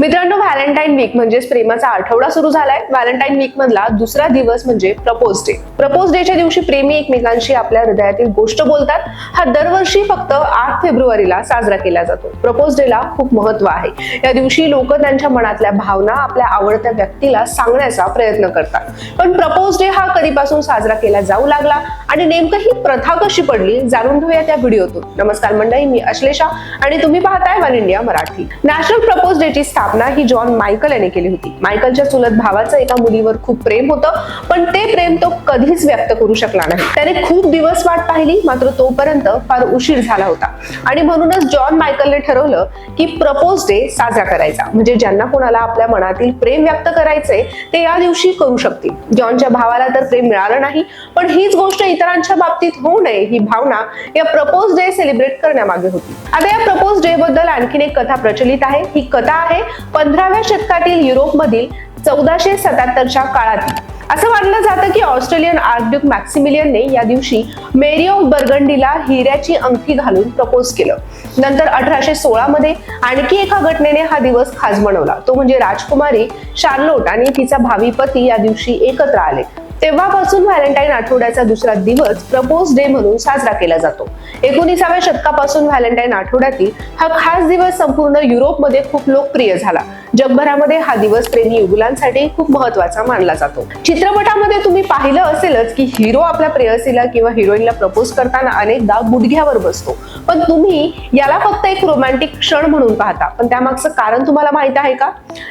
मित्रांनो Valentine weak म्हणजेच प्रेमाचा आठवडा सुरू झालाय. व्हॅलेंटाईन वीक मधला दुसरा दिवस म्हणजे प्रपोज डे. प्रपोज डेच्या दिवशी प्रेमी एकमेकांशी आपल्या हृदयातील गोष्ट बोलतात. हा दरवर्षी फक्त आठ फेब्रुवारीला साजरा केला जातो. प्रपोज डेला खूप महत्त्व आहे. या दिवशी लोक त्यांच्या मनातल्या भावना आपल्या आवडत्या व्यक्तीला सांगण्याचा प्रयत्न करतात. पण प्रपोज डे हा कधीपासून साजरा केला जाऊ लागला? आणि नेमकं ही प्रथा कशी पडली जाणून घेऊया त्या व्हिडिओतून. नमस्कार मंडळी मी अश्लेषा आणि तुम्ही पाहताय one India Marathi. National propose डेची स्थापना ही जॉन मायकल याने केली होती. मायकलच्या चुलत भावाचं एका मुलीवर खूप प्रेम होतं पण ते प्रेम तो कधीच व्यक्त करू शकला नाही. त्याने खूप दिवस वाट पाहिली मात्र तोपर्यंत फार उशीर झाला होता. आणि म्हणूनच जॉन मायकलने ठरवलं की प्रपोज डे साजरा करायचा. म्हणजे ज्यांना कोणाला आपल्या मनातील प्रेम व्यक्त करायचे ते या दिवशी करू शकतील. जॉनच्या भावाला तर प्रेम मिळालं नाही पण हीच गोष्ट इतरांच्या बाबतीत होऊ नये ही भावना या प्रपोज डे सेलिब्रेट करण्यामागे होती. आता या प्रपोज डे बद्दल आणखीन एक कथा प्रचलित आहे. ही कथा आहे पंधराव्या शतकातील युरोपमधील चौदाशे सत्याहत्तरच्या काळातील. असं मानलं जातं की ऑस्ट्रेलियन आर्कड्यूक मॅक्सिमिलियनने या दिवशी मेरी ऑफ बर्गंडीला हिऱ्याची अंगठी घालून प्रपोज केलं. नंतर अठराशे सोळा मध्ये आणखी एका घटनेने हा दिवस खास बनवला. तो म्हणजे राजकुमारी शार्लोट आणि तिचा भावी पती या दिवशी एकत्र आले. तेव्हापासून व्हॅलेंटाईन आठवड्याचा दुसरा दिवस प्रपोज डे म्हणून साजरा केला जातो. एकोणीसाव्या शतकापासून व्हॅलेंटाईन आठवड्यातील हा खास दिवस संपूर्ण युरोपमध्ये खूप लोकप्रिय झाला. जगभरामध्ये हा दिवस प्रेमी युगुलांसाठी खूप महत्त्वाचा मानला जातो. चित्रपटामध्ये तुम्ही पाहिलं असेलच की हिरो आपल्या प्रेयसीला किंवा हिरोईनला प्रपोज करताना अनेकदा गुडघ्यावर बसतो. पण तुम्ही याला फक्त एक रोमॅन्टिक क्षण म्हणून पाहता. पण त्यामागचं कारण तुम्हाला माहीत आहे का?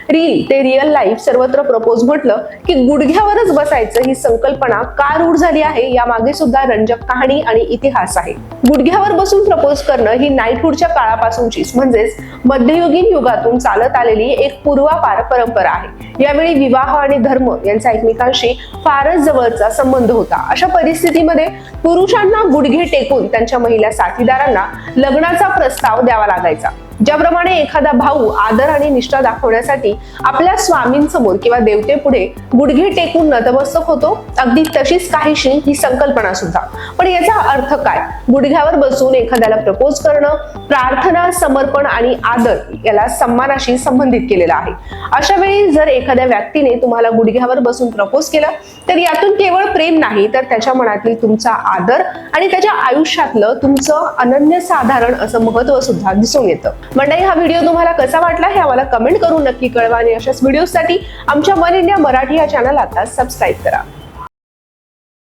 रील ते रिअल लाईफ सर्वत्र प्रपोज म्हटलं की गुडघ्यावरच बसायचं ही संकल्पना का रूढ झाली आहे या मागे सुद्धा रंजक कहाणी आणि इतिहास आहे. गुडघ्यावर बसून प्रपोज करणं ही नाईटहूडच्या काळापासूनचीच म्हणजेच मध्ययुगीन युगातून चालत आलेली एक पूर्वापार परंपरा आहे. यावेळी विवाह आणि धर्म यांचा एकमेकांशी फारच जवळचा संबंध होता. अशा परिस्थितीमध्ये पुरुषांना गुडघे टेकून त्यांच्या महिला साथीदारांना लग्नाचा प्रस्ताव द्यावा लागायचा. ज्याप्रमाणे एखादा भाऊ आदर आणि निष्ठा दाखवण्यासाठी आपल्या स्वामींसमोर किंवा देवतेपुढे गुडघे टेकून नतमस्तक होतो अगदी तशीच काहीशी ही संकल्पना सुद्धा. पण याचा अर्थ काय? गुडघ्यावर बसून एखाद्याला प्रपोज करणं प्रार्थना समर्पण आणि आदर याला सन्मानाशी संबंधित केलेला आहे. अशा वेळी जर एखाद्या व्यक्तीने तुम्हाला गुडघ्यावर बसून प्रपोज केलं तर यातून केवळ प्रेम नाही तर त्याच्या मनातील तुमचा आदर आणि त्याच्या आयुष्यातलं तुमचं अनन्यसाधारण असं महत्त्व सुद्धा दिसून येतं. मंडळी हा व्हिडिओ तुम्हाला कसा वाटला हे आम्हाला कमेंट करून नक्की कळवा आणि अशाच व्हिडिओसाठी आमच्या वन इंडिया मराठी या चॅनल आता सबस्क्राईब करा.